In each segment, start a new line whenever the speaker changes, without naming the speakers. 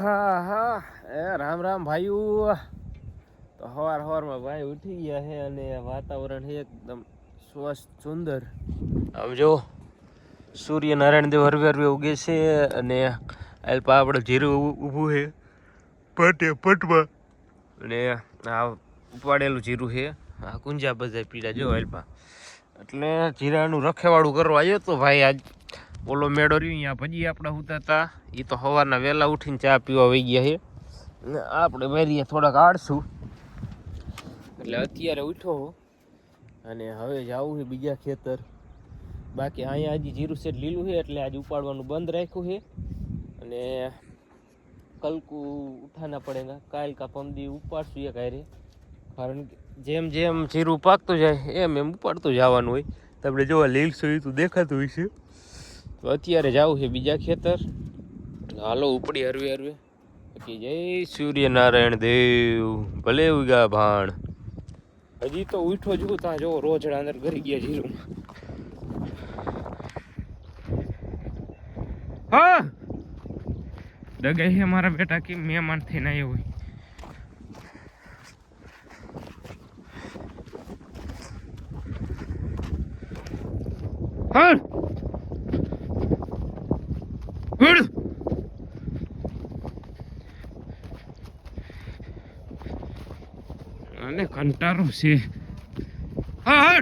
હા હા. એ, રામ રામ ભાઈ તો હવાર હવારમાં ભાઈ ઉઠી ગયા છે અને વાતાવરણ છે એકદમ સ્વસ્થ, સુંદર. આમ જો, સૂર્યનારાયણ દેવ હરવે હરવે ઉગે છે અને અલ્પા આપણે જીરું ઊભું છે. પટે પટમાં. અને આ ઉપાડેલું જીરું છે. આ કુંજા બધા પીડા જો અલ્પા એટલે જીરાનું રખેવાળું કરવા આવ્યો તો ભાઈ આજ ઓલો મેળો રહ્યો, અહીંયા ભજી આપણે હતા એ તો સવારના વહેલા ઉઠીને ચા પીવા વહી ગયા છે. ને આપણે વેરીએ થોડાક આડશું એટલે અત્યારે ઉઠો અને હવે જવું છે બીજા ખેતર. બાકી અહીંયા હજી જીરું સેટ લીલું છે, એટલે આજે ઉપાડવાનું બંધ રાખ્યું છે. અને કલકુ ઉઠાના પડેગા. કાલ કા પમદી ઉપાડશું એક હારે. કારણ કે જેમ જેમ જીરું પાકતું જાય, એમ એમ ઉપાડતું જવાનું હોય. તમને જોવા લીલ સુઈ તો દેખાતું હોય છે તો અત્યારે જવું છે બીજા ખેતર. હાલો ઉપડી હરવે હરવે. પછી જય સૂર્યનારાયણ દેવ, ભલે ઉગા ભાણ. હજી તો ઉઠો જુ ત્યાં જો રોજડા અંદર ઘરી ગયા જીરું હા! ડગાઈ છે મારા બેટા કે મહેમાન થઈને આવ્યો હોય. હા! ઉડ અને કંટારો છે હા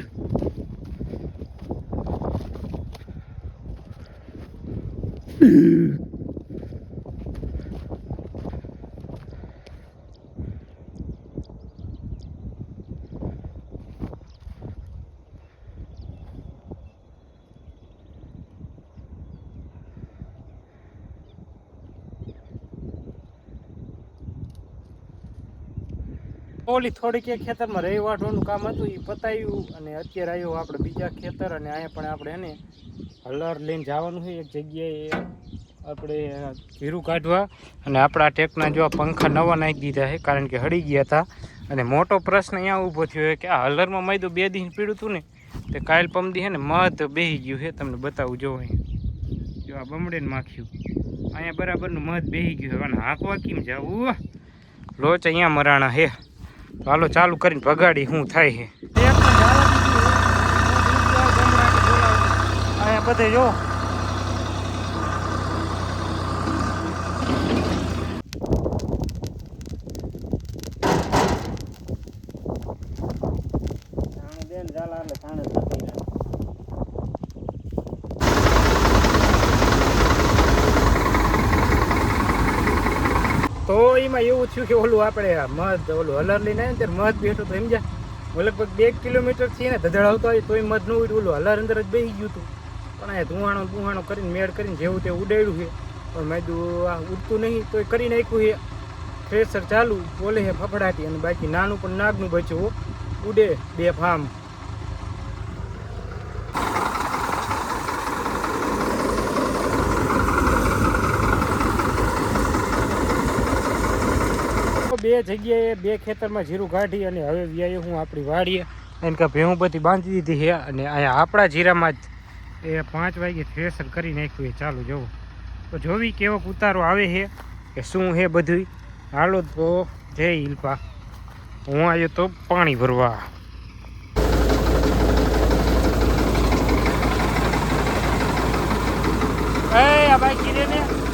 હડ ઓલી થોડીક એક ખેતરમાં રહી વાટવાનું કામ હતું એ પતાવ્યું અને અત્યારે આવ્યો આપણે બીજા ખેતર અને અહીંયા પણ આપણે એને હલર લઈને જવાનું છે. એક જગ્યાએ આપણે જીરું કાઢવા અને આપણા ટેકના જો પંખા નવા નાખી દીધા છે, કારણ કે હળી ગયા હતા. અને મોટો પ્રશ્ન અહીંયા ઊભો થયો કે આ હલરમાં માયદું બે દિન પીડ્યું હતું ને, તે કાયલ પમદી છે ને મધ બેહી ગયું છે. તમને બતાવું જો અહીં જો આ બમડે ને માખ્યું. અહીંયા બરાબરનું મધ બેહી ગયું છે. અને હાંકવા કેમ જવું? લોચ અહીંયા મરાણા હે હાલો ચાલુ કરીને ભગાડી શું થાય છે અહીંયા બધે જો તો એમાં એવું થયું કે ઓલું આપણે મધ, ઓલું હલર લઈને આવ્યો ત્યારે મધ બેઠો તો સમજ્યા હું લગભગ બે કિલોમીટરથી ને ધધડાવતો હોય તોય મધ ન ઉડ્યું, ઓલું હલર અંદર જ બેસી ગયું હતું. પણ આ ધુવાણો ધુવાણો કરીને, મેળ કરીને જેવું તે ઉડાડ્યું છે. પણ મેં કીધું, આ ઉડતું નહીં, તોય કરી નાખ્યું છે. પ્રેશર ચાલુ, બોલે છે ફફડાટી, અને બાકી નાનું પણ નાગનું બચ્યું ઉડે બે ફામ. બે જગ્યાએ બે ખેતરમાં જીરું કાઢી અને હવે વ્યાય હું આપણી વાડીએ એને કે ભેહું બધી બાંધી દીધી છે અને અહીંયા આપણા જીરામાં જ એ પાંચ વાગે થ્રેસર કરી નાખ્યું એ ચાલુ જોવો. તો જોવી કેવો ઉતારો આવે છે કે શું છે બધું હાલો તો જય હિલ્પા હું આવ્યો તો પાણી ભરવા. એ બાઈક કીધે ને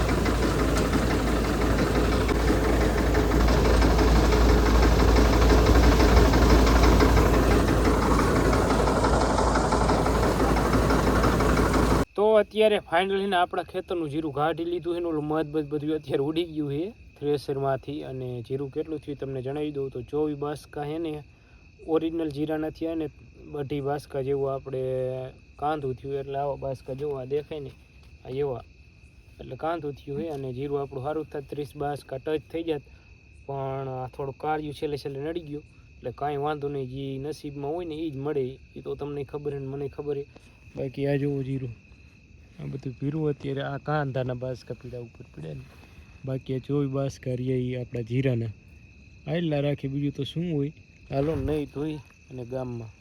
અત્યારે ફાઇનલી આપણા ખેતરનું જીરું કાઢી લીધું એનું મધ બધ બધું અત્યારે ઉડી ગયું છે થ્રેસરમાંથી અને જીરું કેટલું થયું તમને જણાવી દઉં. તો ચોવીસ બાસકા હે ને ઓરિજિનલ જીરા નથી અને બધી બાસકા જેવું આપણે કાંધું થયું એટલે આવા બાસકા જેવું આ દેખાય ને, આ એવા. એટલે કાંધું થયું હોય અને જીરું આપણું સારું થાય, ત્રીસ બાસકા ટચ થઈ જાત. પણ આ થોડું કાર્યું છેલ્લે છેલ્લે નડી ગયું. એટલે કાંઈ વાંધો નહીં, જે નસીબમાં હોય ને એ જ મળે. એ તો તમને ખબર ને મને ખબર બાકી આ જોવું જીરું. આ બધું ભીરું અત્યારે આ કાંધાના બાસકા પીડા ઉપર પડ્યા ને. બાકી ચોવી બાસકા રહ્યા એ આપણા જીરાના. આટલા રાખી બીજું તો શું હોય? હાલો નહીં ધોઈ અને ગામમાં.